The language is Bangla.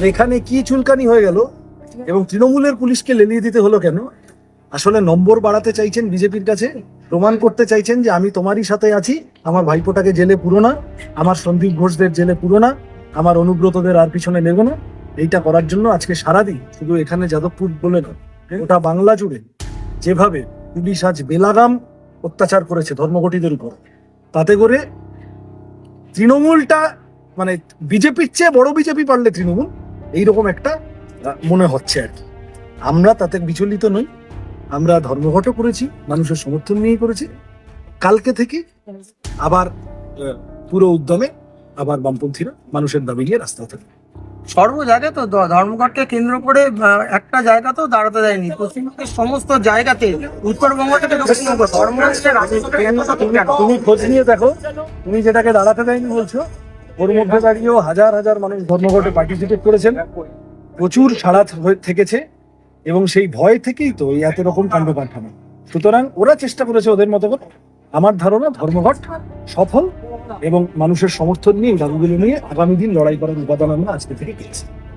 এখানে কি চুলকানি হয়ে গেল? এবং তৃণমূলের পুলিশকে লেলিয়ে দিতে হলো কেন? আসলে নম্বর বাড়াতে চাইছেন বিজেপির কাছে। প্রমাণ করতে চাইছেন যে আমি তোমারই সাথে আছি। আমার ভাইপোটাকে জেলে পুরো না। আমার সন্দীপ ঘোষদের জেলে পুরো না। আমার অনুব্রতদের আর পিছনে নেব না। এইটা করার জন্য আজকে সারাদিন শুধু এখানে যাদবপুর বলে না ওটা বাংলা জুড়ে যেভাবে পুলিশ আজ বেলাগাম অত্যাচার করেছে ধর্মঘটিদের উপর, তাতে করে তৃণমূলটা মানে বিজেপির চেয়ে বড় বিজেপি পারলে তৃণমূল। এইরকম একটা মনে হচ্ছে আর কি। আমরা তাতে বিচলিত নই। আমরা ধর্মঘটও করেছি মানুষের সমর্থন নিয়েই করেছি। কালকে থেকে আবার পুরো উদ্যমে আবার বামপন্থীরা মানুষের দাবি নিয়ে রাস্তা থাকে সর্ব জায়গায় তো ধর্মঘটকে কেন্দ্র করে একটা জায়গাতেও দাঁড়াতে দেয়নি। পশ্চিমবঙ্গের সমস্ত জায়গাতে উত্তরবঙ্গ থেকে দক্ষিণবঙ্গ কেন? তুমি খোঁজ নিয়ে দেখো। তুমি যেটাকে দাঁড়াতে দেয়নি বলছো ওর মধ্যে দাঁড়িয়েও হাজার হাজার মানুষ ধর্মঘটে পার্টিসিপেট করেছেন। প্রচুর সাড়া থেকেছে এবং সেই ভয় থেকেই তো এত রকম কাণ্ড কাঠামো সুতরাং ওরা চেষ্টা করেছে ওদের মতো করে। আমার ধারণা ধর্মঘট সফল এবং মানুষের সমর্থন নিয়ে দাবিগুলো নিয়ে আগামী দিন লড়াই করার উপাদান আমরা আজকে থেকে পেয়েছি।